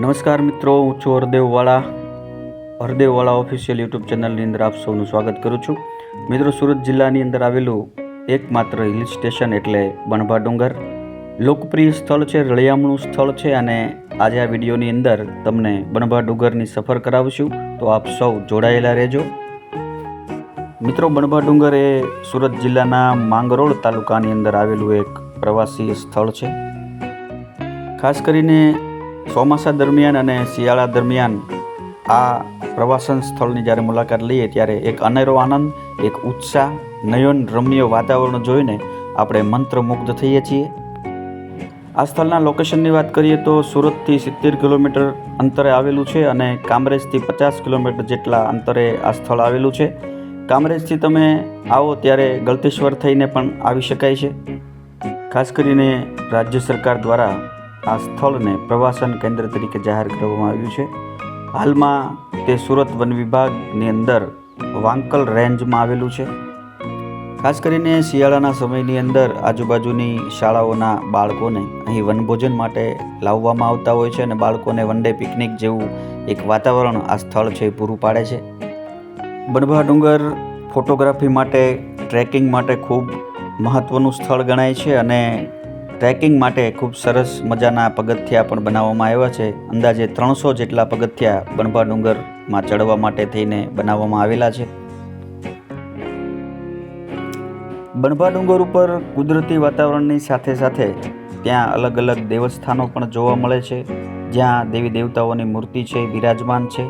નમસ્કાર મિત્રો, હું છું હરદેવવાળા. હરદેવવાળા ઓફિશિયલ યુટ્યુબ ચેનલની અંદર આપ સૌનું સ્વાગત કરું છું. મિત્રો, સુરત જિલ્લાની અંદર આવેલું એકમાત્ર હિલ સ્ટેશન એટલે બણભા ડુંગર. લોકપ્રિય સ્થળ છે, રળિયામણું સ્થળ છે અને આજે આ વિડીયોની અંદર તમને બણભા ડુંગરની સફર કરાવશું. તો આપ સૌ જોડાયેલા રહેજો. મિત્રો બણભા ડુંગર એ સુરત જિલ્લાના માંગરોળ તાલુકાની અંદર આવેલું એક પ્રવાસી સ્થળ છે. ખાસ કરીને ચોમાસા દરમિયાન અને શિયાળા દરમિયાન આ પ્રવાસન સ્થળની જ્યારે મુલાકાત લઈએ ત્યારે એક અનેરો આનંદ, એક ઉત્સાહ, નયન રમ્ય વાતાવરણ જોઈને આપણે મંત્રમુગ્ધ થઈએ છીએ. આ સ્થળના લોકેશનની વાત કરીએ તો સુરતથી સિત્તેર કિલોમીટર અંતરે આવેલું છે અને કામરેજથી પચાસ કિલોમીટર જેટલા અંતરે આ સ્થળ આવેલું છે. કામરેજથી તમે આવો ત્યારે ગળતેશ્વર થઈને પણ આવી શકાય છે. ખાસ કરીને રાજ્ય સરકાર દ્વારા આ સ્થળને પ્રવાસન કેન્દ્ર તરીકે જાહેર કરવામાં આવ્યું છે. હાલમાં તે સુરત વન વિભાગની અંદર વાંકલ રેન્જમાં આવેલું છે. ખાસ કરીને શિયાળાના સમયની અંદર આજુબાજુની શાળાઓના બાળકોને અહીં વનભોજન માટે લાવવામાં આવતા હોય છે અને બાળકોને વન ડે પિકનિક જેવું એક વાતાવરણ આ સ્થળ છે એ પૂરું પાડે છે. બણભા ડુંગર ફોટોગ્રાફી માટે, ટ્રેકિંગ માટે ખૂબ મહત્ત્વનું સ્થળ ગણાય છે અને ટ્રેકિંગ માટે ખૂબ સરસ મજાના પગથિયા પણ બનાવવામાં આવ્યા છે. અંદાજે ત્રણસો જેટલા પગથિયા બણભા ડુંગરમાં ચડવા માટે થઈને બનાવવામાં આવેલા છે. બણભા ડુંગર ઉપર કુદરતી વાતાવરણની સાથે સાથે ત્યાં અલગ અલગ દેવસ્થાનો પણ જોવા મળે છે. જ્યાં દેવી દેવતાઓની મૂર્તિ છે, બિરાજમાન છે.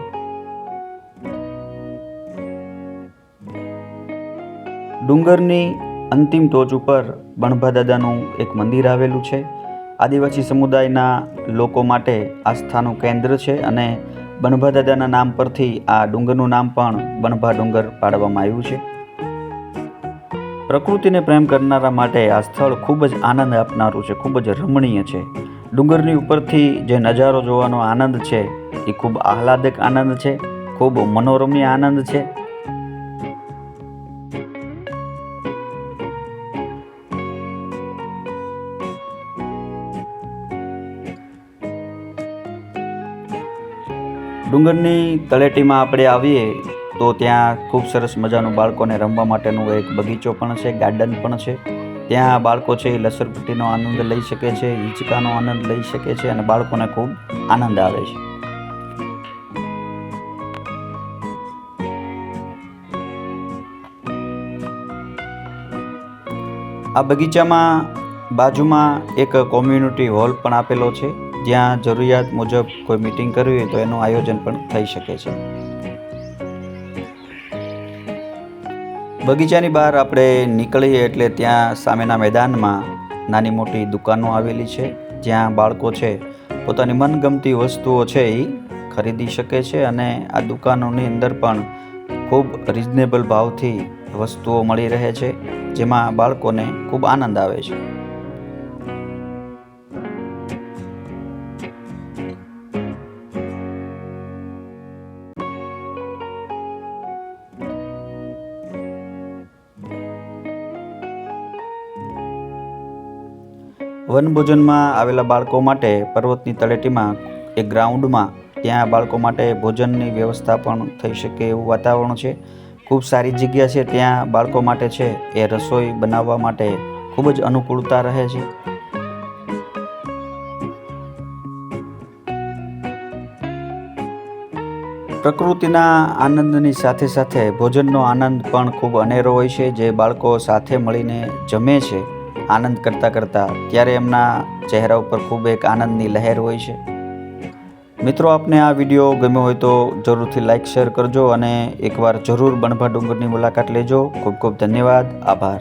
ડુંગરની અંતિમ ટોચ ઉપર બણભા દાદાનું એક મંદિર આવેલું છે. આદિવાસી સમુદાયના લોકો માટે આસ્થાનું કેન્દ્ર છે અને બણભા દાદાના નામ પરથી આ ડુંગરનું નામ પણ બણભા ડુંગર પાડવામાં આવ્યું છે. પ્રકૃતિને પ્રેમ કરનારા માટે આ સ્થળ ખૂબ જ આનંદ આપનારું છે, ખૂબ જ રમણીય છે. ડુંગરની ઉપરથી જે નજારો જોવાનો આનંદ છે, એ ખૂબ આહલાદક આનંદ છે, ખૂબ મનોરમ્ય આનંદ છે. ડુંગરની તળેટીમાં આપણે આવીએ તો ત્યાં ખૂબ સરસ મજાનું બાળકોને રમવા માટેનું એક બગીચો પણ છે, ગાર્ડન પણ છે. ત્યાં બાળકો છે એ લસરપટ્ટીનો આનંદ લઈ શકે છે, હિંચકાનો આનંદ લઈ શકે છે અને બાળકોને ખૂબ આનંદ આવે છે. આ બગીચામાં બાજુમાં એક કોમ્યુનિટી હોલ પણ આપેલો છે. જ્યાં જરૂરિયાત મુજબ કોઈ મીટિંગ કરવી હોય તો એનું આયોજન પણ થઈ શકે છે. બગીચાની બહાર આપણે નીકળીએ એટલે ત્યાં સામેના મેદાનમાં નાની મોટી દુકાનો આવેલી છે, જ્યાં બાળકો છે, પોતાની મનગમતી વસ્તુઓ છે એ ખરીદી શકે છે અને આ દુકાનોની અંદર પણ ખૂબ રિઝનેબલ ભાવથી વસ્તુઓ મળી રહે છે, જેમાં બાળકોને ખૂબ આનંદ આવે છે. વનભોજનમાં આવેલા બાળકો માટે પર્વતની તળેટીમાં, એક ગ્રાઉન્ડમાં, ત્યાં બાળકો માટે ભોજનની વ્યવસ્થા પણ થઈ શકે એવું વાતાવરણ છે. ખૂબ સારી જગ્યા છે, ત્યાં બાળકો માટે છે. એ રસોઈ બનાવવા માટે ખૂબ જ અનુકૂળતા રહે છે. પ્રકૃતિના આનંદની સાથે સાથે ભોજનનો આનંદ પણ ખૂબ અનેરો હોય છે. જે બાળકો સાથે મળીને જમે છે. આનંદ કરતાં કરતાં ત્યારે એમના ચહેરા ઉપર ખૂબ એક આનંદની લહેર હોય છે. મિત્રો, આપને આ વીડિયો ગમ્યો હોય તો જરૂરથી લાઈક, શેર કરજો અને એકવાર જરૂર બણભા ડુંગરની મુલાકાત લેજો. ખૂબ ખૂબ ધન્યવાદ. આભાર.